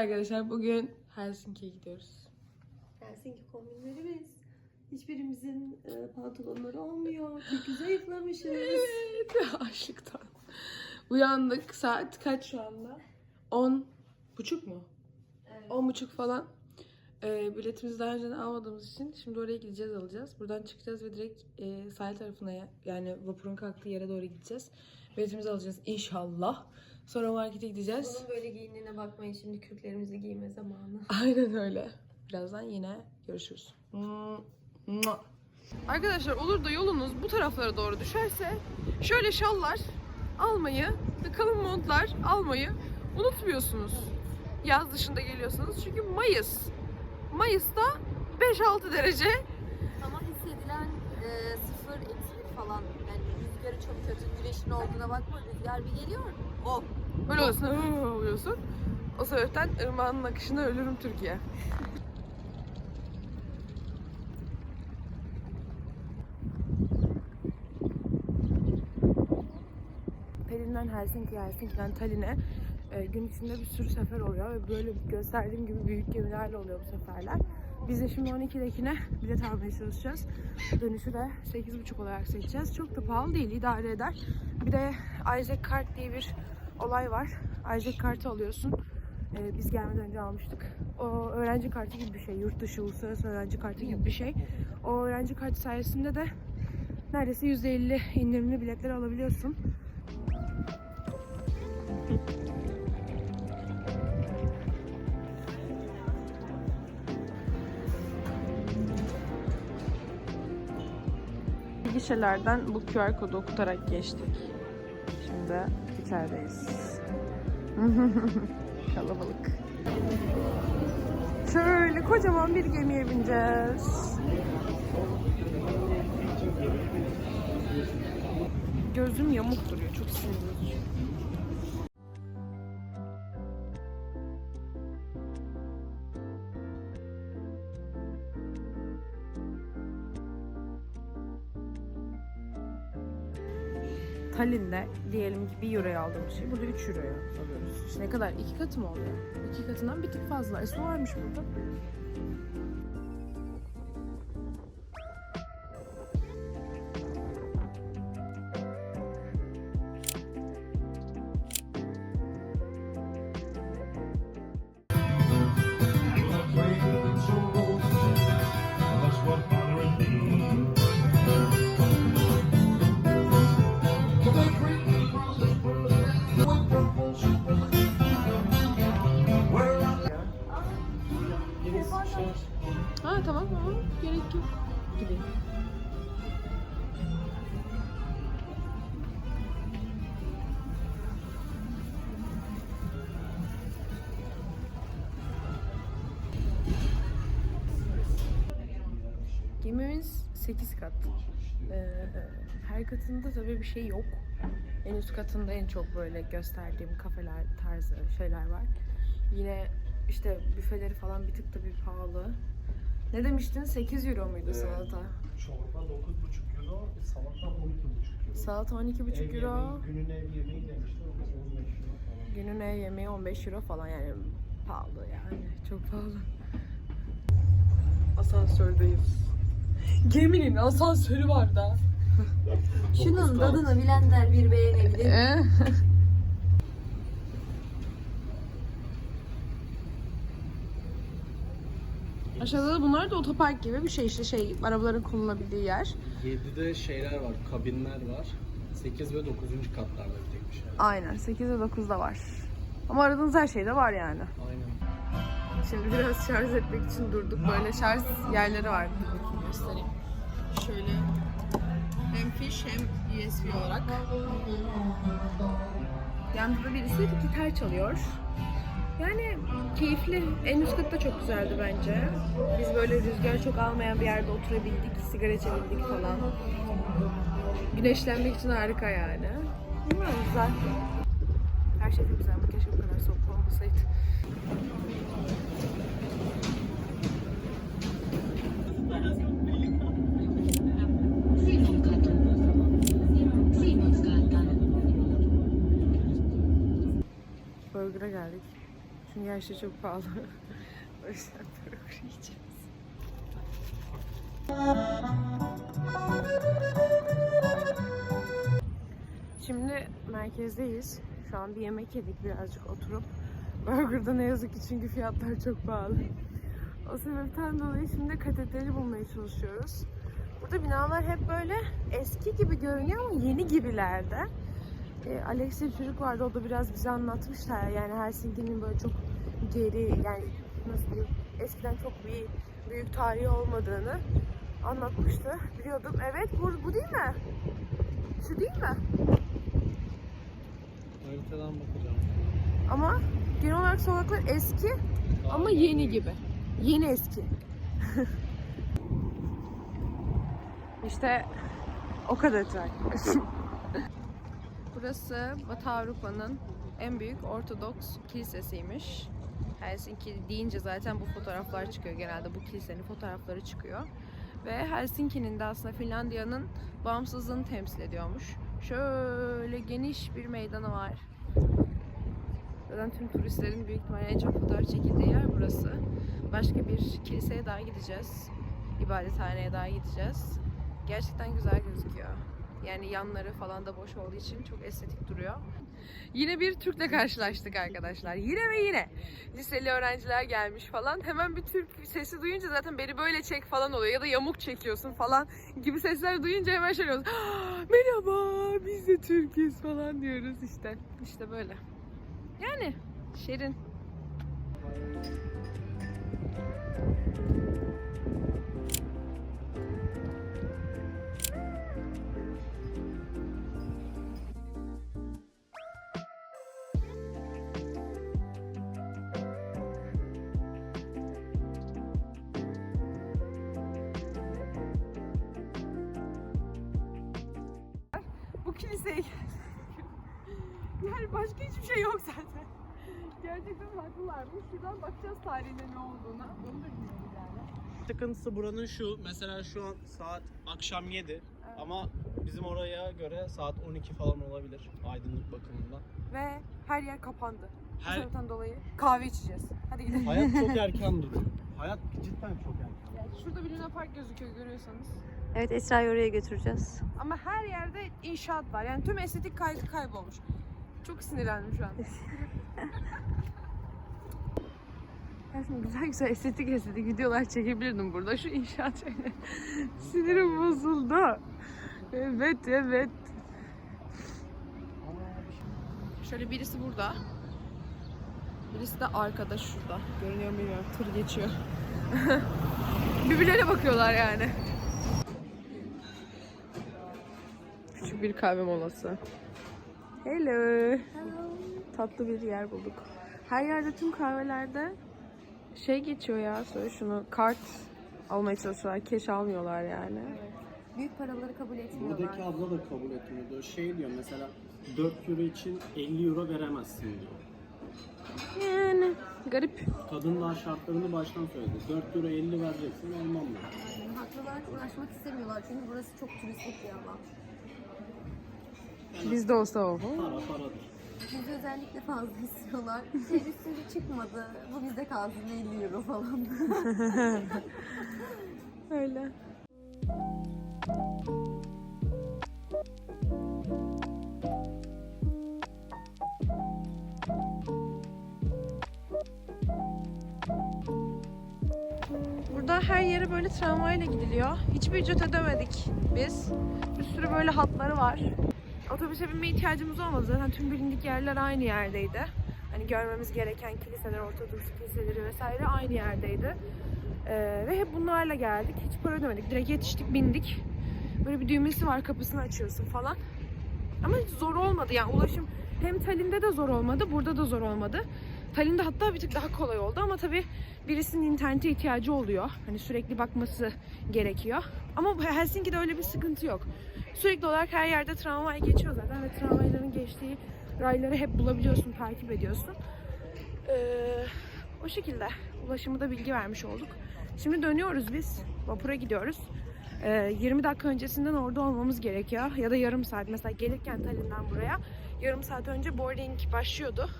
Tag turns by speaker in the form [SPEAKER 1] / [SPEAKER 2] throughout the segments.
[SPEAKER 1] arkadaşlar bugün Helsinki'ye gidiyoruz.
[SPEAKER 2] Helsinki kombinlerimiz. Hiçbirimizin e, pantolonları olmuyor. Çünkü zayıflamışız.
[SPEAKER 1] Evet, açlıktan. Uyandık. Saat kaç şu anda? 10 buçuk mu?
[SPEAKER 2] Evet.
[SPEAKER 1] 10 buçuk falan. Ee, biletimizi daha önceden almadığımız için şimdi oraya gideceğiz alacağız. Buradan çıkacağız ve direkt e, sahil tarafına ya- yani vapurun kalktığı yere doğru gideceğiz. Biletimizi alacağız inşallah. Sonra markete gideceğiz.
[SPEAKER 2] Bunun böyle giyindiğine bakmayın. Şimdi kürklerimizi giyme zamanı.
[SPEAKER 1] Aynen öyle. Birazdan yine görüşürüz. Arkadaşlar olur da yolunuz bu taraflara doğru düşerse şöyle şallar almayı ve kalın montlar almayı unutmuyorsunuz. Yaz dışında geliyorsanız. Çünkü Mayıs. Mayıs'ta 5-6 derece.
[SPEAKER 2] Ama hissedilen e, sıfır eksi falan. Çok kötü. Güneşin olduğuna bakma. Rüzgar bir geliyor. Oh.
[SPEAKER 1] Böyle olsun "Hı" oluyorsun. O sebepten ırmağın akışına ölürüm Türkiye. Tallinn'den Helsinki'ye, Helsinki'den Tallinn'e e, gün içinde bir sürü sefer oluyor ve böyle gösterdiğim gibi büyük gemilerle oluyor bu seferler. Biz de şimdi 12'dekine bilet almaya çalışacağız. Dönüşü de 8.30 olarak seçeceğiz. Çok da pahalı değil, idare eder. Bir de Isaac Kart diye bir olay var. Isaac kartı alıyorsun. Ee, biz gelmeden önce almıştık. O öğrenci kartı gibi bir şey. Yurt dışı uluslararası öğrenci kartı gibi bir şey. O öğrenci kartı sayesinde de neredeyse %50 indirimli biletler alabiliyorsun. Gişelerden bu QR kodu okutarak geçtik. Şimdi içerideyiz. Kalabalık. Şöyle kocaman bir gemiye bineceğiz. Gözüm yamuk duruyor. Çok sinir Tallinn'de diyelim ki 1 euroya aldığımız şey burada 3 euroya alıyoruz. İşte ne kadar? iki katı mı oluyor? İki katından bir tık fazla. E varmış burada. Ama gerek yok gibi. Gemimiz 8 kat. Ee, her katında tabii bir şey yok. En üst katında en çok böyle gösterdiğim kafeler tarzı şeyler var. Yine işte büfeleri falan bir tık da bir pahalı. Ne demiştin? 8 euro muydu salata?
[SPEAKER 3] Çorba 9,5 euro, salata 12,5 euro.
[SPEAKER 1] Salata 12,5
[SPEAKER 3] Ev
[SPEAKER 1] euro.
[SPEAKER 3] yemeği, günün ev yemeği demişti, o da 15 euro falan.
[SPEAKER 1] Günün ev yemeği 15 euro falan yani pahalı yani. Çok pahalı. Asansördeyiz. Geminin asansörü var da.
[SPEAKER 2] Şunun tadını bilenler bir beğenebilir.
[SPEAKER 1] Aşağıda da bunlar da otopark gibi bir şey işte şey arabaların konulabildiği yer.
[SPEAKER 4] 7'de şeyler var, kabinler var. 8 ve 9. katlarda bir tek bir şey.
[SPEAKER 1] Aynen 8 ve 9'da var. Ama aradığınız her şeyde var yani.
[SPEAKER 4] Aynen.
[SPEAKER 1] Şimdi biraz şarj etmek için durduk. Böyle şarj yerleri var. Bakayım göstereyim. Şöyle hem fiş hem USB olarak. Yanında da birisi gitar çalıyor. Yani keyifli. En üst katta çok güzeldi bence. Biz böyle rüzgar çok almayan bir yerde oturabildik, sigara içebildik falan. Güneşlenmek için harika yani. Bilmiyorum güzel. Her şey çok güzel. Keşke bu kadar soğuk olmasaydı. Burger'a geldik. Çünkü her şey çok pahalı. o yüzden para yiyeceğiz. Şimdi merkezdeyiz. Şu an bir yemek yedik birazcık oturup. Burger'da ne yazık ki çünkü fiyatlar çok pahalı. O sebepten dolayı şimdi katedrali bulmaya çalışıyoruz. Burada binalar hep böyle eski gibi görünüyor ama yeni gibilerde. E, Alex bir çocuk vardı o da biraz bize anlatmışlar. Yani Helsinki'nin böyle çok geri yani nasıl diyeyim eskiden çok bir büyük tarihi olmadığını anlatmıştı. Biliyordum. Evet bu, bu değil mi? Şu değil mi?
[SPEAKER 4] Haritadan bakacağım.
[SPEAKER 1] Ama genel olarak sokaklar eski ama yeni gibi. Yeni eski. işte o kadar trafik. Burası Batı Avrupa'nın en büyük Ortodoks kilisesiymiş. Helsinki deyince zaten bu fotoğraflar çıkıyor genelde. Bu kilisenin fotoğrafları çıkıyor. Ve Helsinki'nin de aslında Finlandiya'nın bağımsızlığını temsil ediyormuş. Şöyle geniş bir meydanı var. Zaten tüm turistlerin büyük ihtimalle en çok fotoğraf çekildiği yer burası. Başka bir kiliseye daha gideceğiz. İbadethaneye daha gideceğiz. Gerçekten güzel gözüküyor. Yani yanları falan da boş olduğu için çok estetik duruyor. Yine bir Türk'le karşılaştık arkadaşlar. Yine ve yine. Liseli öğrenciler gelmiş falan. Hemen bir Türk sesi duyunca zaten beni böyle çek falan oluyor. Ya da yamuk çekiyorsun falan gibi sesler duyunca hemen şey oluyoruz. "Ah, Merhaba biz de Türk'üz falan diyoruz işte. İşte böyle. Yani şirin. Bu geldik. Yani başka hiçbir şey yok zaten. Gerçekten haklılarmış. Şuradan bakacağız tarihinde ne olduğuna. Onu da bilmiyoruz yani.
[SPEAKER 4] Sıkıntısı buranın şu. Mesela şu an saat akşam 7. Ama bizim oraya göre saat 12 falan olabilir aydınlık bakımından.
[SPEAKER 1] Ve her yer kapandı. Bu
[SPEAKER 4] Her-
[SPEAKER 1] sebepten dolayı kahve içeceğiz. Hadi gidelim.
[SPEAKER 4] Hayat çok erken duruyor. Hayat cidden çok erken.
[SPEAKER 1] Yani şurada bir Luna Park gözüküyor görüyorsanız.
[SPEAKER 2] Evet Esra'yı oraya götüreceğiz.
[SPEAKER 1] Ama her yerde inşaat var. Yani tüm estetik kaygı kaybolmuş. Çok sinirlendim şu an. Şimdi güzel güzel estetik estetik videolar çekebilirdim burada. Şu inşaat şeyleri. Sinirim bozuldu. Evet evet. Şöyle birisi burada. Birisi de arkada şurada. Görünüyor mu bilmiyorum. Tır geçiyor. Birbirlerine bakıyorlar yani. Küçük bir kahve molası. Hello. Tatlı bir yer bulduk. Her yerde tüm kahvelerde şey geçiyor ya söyle şunu kart almaya çalışıyorlar. Keş almıyorlar yani.
[SPEAKER 2] Büyük paraları kabul etmiyorlar.
[SPEAKER 4] Buradaki abla da kabul etmiyordu. Şey diyor mesela 4 euro için 50 euro veremezsin diyor.
[SPEAKER 1] Yani garip.
[SPEAKER 4] Kadın daha şartlarını baştan söyledi. 4 euro 50 vereceksin olmam diyor.
[SPEAKER 2] Haklılar uğraşmak istemiyorlar çünkü burası çok turistik bir alan.
[SPEAKER 1] Bizde olsa o.
[SPEAKER 4] Para paradır.
[SPEAKER 2] Bizi özellikle fazla istiyorlar. Şey üstünce çıkmadı. Bu bizde kalsın 50 euro falan.
[SPEAKER 1] Öyle. Burada her yere böyle tramvayla gidiliyor. Hiçbir ücret ödemedik biz. Bir sürü böyle hatları var. Otobüse binme ihtiyacımız olmadı. Zaten tüm bilindik yerler aynı yerdeydi. Hani görmemiz gereken kiliseler, Ortodoks kiliseleri vesaire aynı yerdeydi. Ee, ve hep bunlarla geldik. Hiç para ödemedik. Direkt yetiştik, bindik. Böyle bir düğmesi var, kapısını açıyorsun falan. Ama hiç zor olmadı yani ulaşım hem Tallinn'de de zor olmadı, burada da zor olmadı. Tallinn'de hatta bir tık daha kolay oldu ama tabii birisinin internete ihtiyacı oluyor. Hani sürekli bakması gerekiyor. Ama Helsinki'de öyle bir sıkıntı yok. Sürekli olarak her yerde tramvay geçiyor zaten ve tramvayların geçtiği rayları hep bulabiliyorsun, takip ediyorsun. Ee, o şekilde ulaşımı da bilgi vermiş olduk. Şimdi dönüyoruz biz. Vapura gidiyoruz. Ee, 20 dakika öncesinden orada olmamız gerekiyor. Ya da yarım saat. Mesela gelirken Tallinn'den buraya yarım saat önce boarding başlıyordu.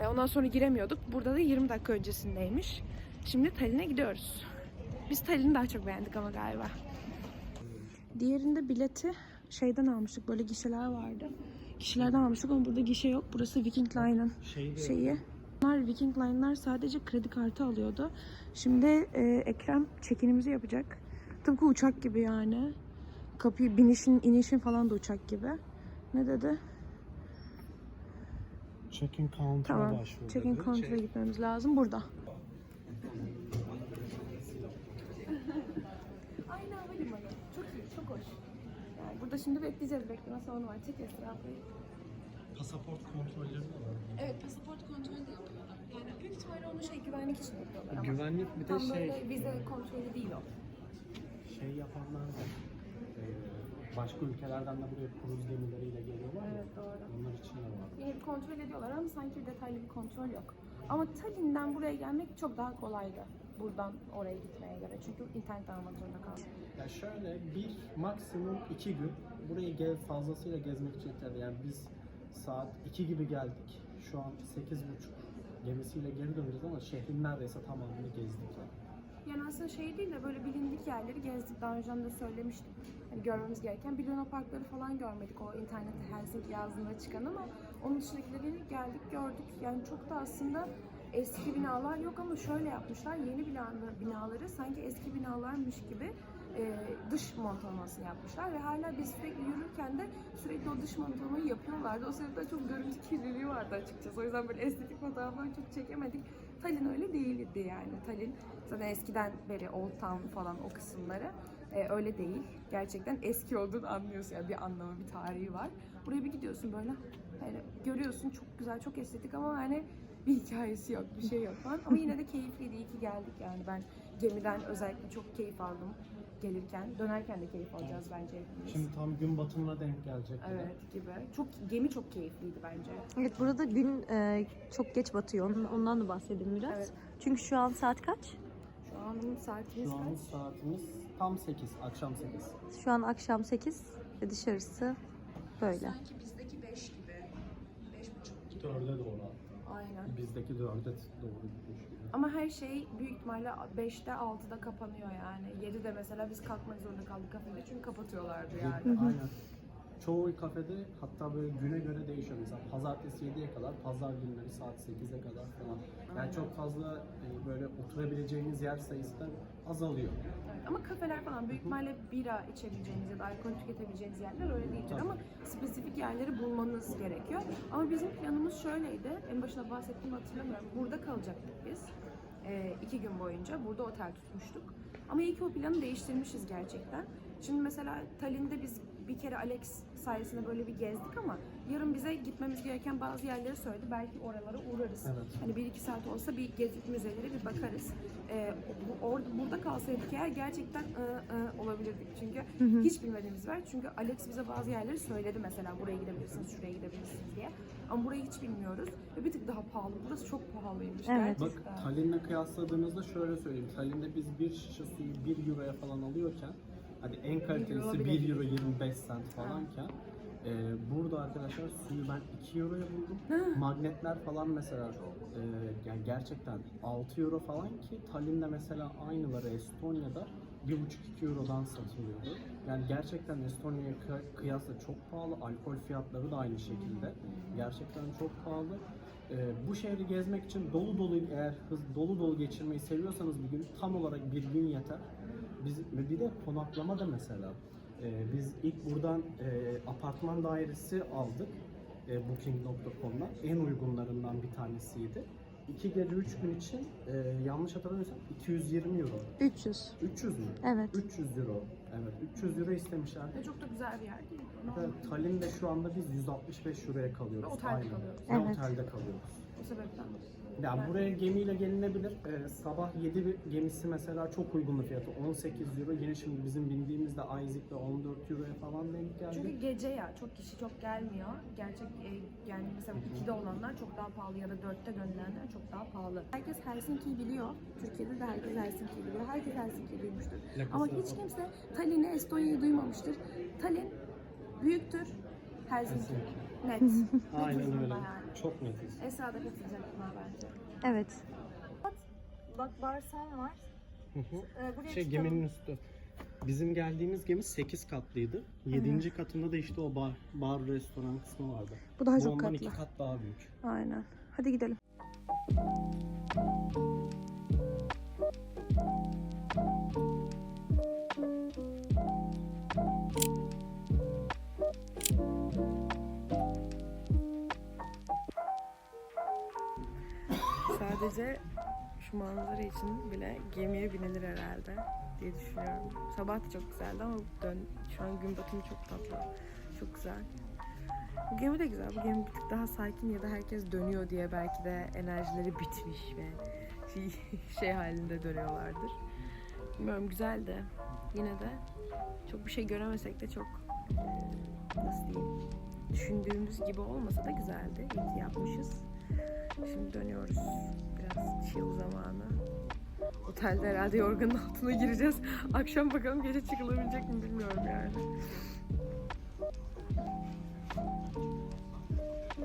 [SPEAKER 1] E, ondan sonra giremiyorduk. Burada da 20 dakika öncesindeymiş. Şimdi Tallinn'e gidiyoruz. Biz Tallinn'i daha çok beğendik ama galiba. Diğerinde bileti şeyden almıştık. Böyle gişeler vardı. Gişelerden almıştık ama burada gişe yok. Burası Viking Line'ın
[SPEAKER 4] Şey de
[SPEAKER 1] şeyi. Bunlar Viking Line'lar sadece kredi kartı alıyordu. Şimdi e, Ekrem çekinimizi yapacak. Tıpkı uçak gibi yani. Kapıyı binişin inişin falan da uçak gibi. Ne dedi?
[SPEAKER 4] Check-in counter'a
[SPEAKER 1] Tamam.
[SPEAKER 4] başvur
[SPEAKER 1] Check-in counter'a
[SPEAKER 4] Şey-
[SPEAKER 1] gitmemiz lazım. Burada. Aynı havalimanı. Çok iyi, çok hoş. Yani burada şimdi bekleyeceğiz. Bekleme salonu var. Çek etrafı.
[SPEAKER 4] Pasaport kontrolleri var.
[SPEAKER 1] Evet, pasaport kontrolü de yapıyorlar. Yani büyük ihtimalle onu şey güvenlik için yapıyorlar ama.
[SPEAKER 4] Güvenlik bir de
[SPEAKER 1] Tam
[SPEAKER 4] şey
[SPEAKER 1] böyle vize kontrolü değil o.
[SPEAKER 4] şey yapanlar var. Başka ülkelerden de buraya kruz gemileriyle geliyorlar ya.
[SPEAKER 1] Evet, doğru.
[SPEAKER 4] Onlar için de var.
[SPEAKER 1] Bir kontrol ediyorlar ama sanki detaylı bir kontrol yok. Ama Tallinn'den buraya gelmek çok daha kolaydı. Buradan oraya gitmeye göre. Çünkü internetten almak zorunda kaldım.
[SPEAKER 4] Ya şöyle bir maksimum iki gün burayı gez, fazlasıyla gezmek için yeterli. Yani biz saat 2 gibi geldik. Şu an sekiz buçuk gemisiyle geri döneceğiz ama şehrin neredeyse tamamını gezdik. Yani.
[SPEAKER 1] Yani aslında şey değil de böyle bilindik yerleri gezdik. Daha önceden de söylemiştim. Hani görmemiz gereken. Bir Parkları falan görmedik. O internette Helsinki yazdığında çıkan ama onun dışındakileri geldik gördük. Yani çok da aslında eski binalar yok ama şöyle yapmışlar. Yeni bina- binaları sanki eski binalarmış gibi e, dış montalamasını yapmışlar ve hala biz sürekli yürürken de sürekli o dış montalamayı yapıyorlardı. O sırada çok görüntü kirliliği vardı açıkçası. O yüzden böyle estetik fotoğraflar çok çekemedik. Tallinn öyle değildi yani. Tallinn zaten eskiden beri Old Town falan o kısımları e, öyle değil. Gerçekten eski olduğunu anlıyorsun yani bir anlamı, bir tarihi var. Buraya bir gidiyorsun böyle yani görüyorsun çok güzel, çok estetik ama hani bir hikayesi yok, bir şey yok falan. Ama yine de keyifliydi. İyi ki geldik yani. Ben gemiden özellikle çok keyif aldım gelirken. Dönerken de keyif alacağız bence hepimiz.
[SPEAKER 4] Şimdi tam gün batımına denk gelecek.
[SPEAKER 1] Evet gibi. Çok gemi çok keyifliydi bence.
[SPEAKER 2] Evet burada gün e, çok geç batıyor. Ondan- Ondan da bahsedelim biraz.
[SPEAKER 1] Evet.
[SPEAKER 2] Çünkü şu an saat kaç?
[SPEAKER 1] Şu an saatimiz
[SPEAKER 4] Şu an
[SPEAKER 1] kaç?
[SPEAKER 4] saatimiz tam 8, akşam 8.
[SPEAKER 2] Şu an akşam 8 ve dışarısı böyle.
[SPEAKER 1] Sanki bizdeki 5 gibi. 5.30 gibi.
[SPEAKER 4] 4'e doğru.
[SPEAKER 1] Aynen.
[SPEAKER 4] Bizdeki 4'e doğru gitmiş.
[SPEAKER 1] Ama her şey büyük ihtimalle 5'te 6'da kapanıyor yani. 7'de mesela biz kalkmak zorunda kaldık kafede çünkü kapatıyorlardı yani.
[SPEAKER 4] Aynen. Çoğu kafede hatta böyle güne göre değişiyor. Mesela pazartesi 7'ye kadar, pazar günleri saat 8'e kadar falan. Yani çok fazla e, böyle oturabileceğiniz yer sayısı da azalıyor.
[SPEAKER 1] Evet, ama kafeler falan büyük ihtimalle bira içebileceğiniz ya da alkol tüketebileceğiniz yerler öyle değildir
[SPEAKER 4] Tabii.
[SPEAKER 1] ama spesifik yerleri bulmanız gerekiyor. Ama bizim planımız şöyleydi, en başında bahsettiğimi hatırlamıyorum. Burada kalacaktık biz ee, iki gün boyunca. Burada otel tutmuştuk. Ama iyi ki o planı değiştirmişiz gerçekten. Şimdi mesela Tallinn'de biz bir kere Alex sayesinde böyle bir gezdik ama yarın bize gitmemiz gereken bazı yerleri söyledi. Belki oralara uğrarız.
[SPEAKER 4] Evet.
[SPEAKER 1] Hani bir iki saat olsa bir gezip müzelere bir bakarız. Ee, bu, orada burada kalsaydık eğer gerçekten ı, ı, olabilirdik çünkü hiç bilmediğimiz var. Çünkü Alex bize bazı yerleri söyledi mesela buraya gidebilirsiniz, şuraya gidebilirsiniz diye. Ama burayı hiç bilmiyoruz ve bir tık daha pahalı. Burası çok pahalıymış
[SPEAKER 2] Evet.
[SPEAKER 4] Bak
[SPEAKER 1] gerçekten.
[SPEAKER 4] Tallinn'le kıyasladığınızda şöyle söyleyeyim. Tallinn'de biz bir şişe suyu 1 euroya falan alıyorken hadi en kalitelisi
[SPEAKER 1] bile
[SPEAKER 4] 1
[SPEAKER 1] değil.
[SPEAKER 4] euro 25 cent falanken e, burada arkadaşlar suyu ben 2 euroya buldum. Magnetler falan mesela e, yani gerçekten 6 euro falan ki Tallinn'de mesela aynıları Estonya'da 1,5-2 eurodan satılıyordu. Yani gerçekten Estonya'ya kıy- kıyasla çok pahalı. Alkol fiyatları da aynı şekilde. Gerçekten çok pahalı. Ee, bu şehri gezmek için dolu dolu eğer hız, dolu dolu geçirmeyi seviyorsanız bir gün tam olarak bir gün yeter. Biz bir de konaklama da mesela. Ee, biz ilk buradan e, apartman dairesi aldık. E, Booking.com'dan en uygunlarından bir tanesiydi. İki gece üç gün için e, yanlış hatırlamıyorsam 220 euro.
[SPEAKER 2] 300.
[SPEAKER 4] 300 mü?
[SPEAKER 2] Evet.
[SPEAKER 4] 300 euro. Evet 300 euro istemişlerdi.
[SPEAKER 1] Ve çok da güzel bir yer değil mi?
[SPEAKER 4] Evet, Tallinn'de şu anda biz 165 euroya kalıyoruz.
[SPEAKER 1] Ve otelde kalıyoruz.
[SPEAKER 4] Ve
[SPEAKER 2] Evet.
[SPEAKER 4] otelde kalıyoruz.
[SPEAKER 1] O sebepten. Yani-
[SPEAKER 4] buraya gemiyle gelinebilir. Ee, sabah 7 bir gemisi mesela çok uygun fiyatı. 18 euro. Yine şimdi bizim bindiğimizde Isaac'le 14 euroya falan denk geldi.
[SPEAKER 1] Çünkü gece ya çok kişi çok gelmiyor. Gerçek e, yani mesela 2'de olanlar çok daha pahalı ya da 4'te dönülenler çok daha pahalı. Herkes Helsinki'yi biliyor. Türkiye'de de herkes Helsinki'yi biliyor. Herkes Helsinki'yi duymuştur. Ama hiç kimse Tallinn'i, Estonya'yı duymamıştır. Tallinn büyüktür. Helsinki. Net.
[SPEAKER 4] Aynen
[SPEAKER 1] Netiz
[SPEAKER 4] öyle.
[SPEAKER 1] yani.
[SPEAKER 4] Çok netiz.
[SPEAKER 1] Esra da katılacak buna bence.
[SPEAKER 2] Evet. Bak barsan var.
[SPEAKER 4] Hı hı.
[SPEAKER 2] Ee, buraya
[SPEAKER 4] Şey
[SPEAKER 2] çıkalım.
[SPEAKER 4] geminin üstü. Bizim geldiğimiz gemi 8 katlıydı. 7. katında da işte o bar, bar restoran kısmı vardı.
[SPEAKER 1] Bu daha
[SPEAKER 4] Bu
[SPEAKER 1] çok
[SPEAKER 4] ondan
[SPEAKER 1] katlı.
[SPEAKER 4] iki kat daha büyük.
[SPEAKER 1] Aynen. Hadi gidelim. Sadece şu manzara için bile gemiye binilir herhalde diye düşünüyorum. Sabah da çok güzeldi ama dön, şu an gün batımı çok tatlı. Çok güzel. Bu gemi de güzel. Bu gemi bir tık daha sakin ya da herkes dönüyor diye belki de enerjileri bitmiş ve şey, şey halinde dönüyorlardır. Bilmiyorum güzel de yine de çok bir şey göremesek de çok nasıl diyeyim düşündüğümüz gibi olmasa da güzeldi. İyi yapmışız. Şimdi dönüyoruz. Biraz chill zamanı. Otelde herhalde yorganın altına gireceğiz. Akşam bakalım gece çıkılabilecek mi bilmiyorum yani.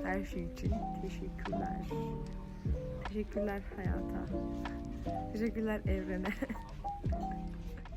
[SPEAKER 1] Her şey için teşekkürler. Teşekkürler hayata. Teşekkürler evrene.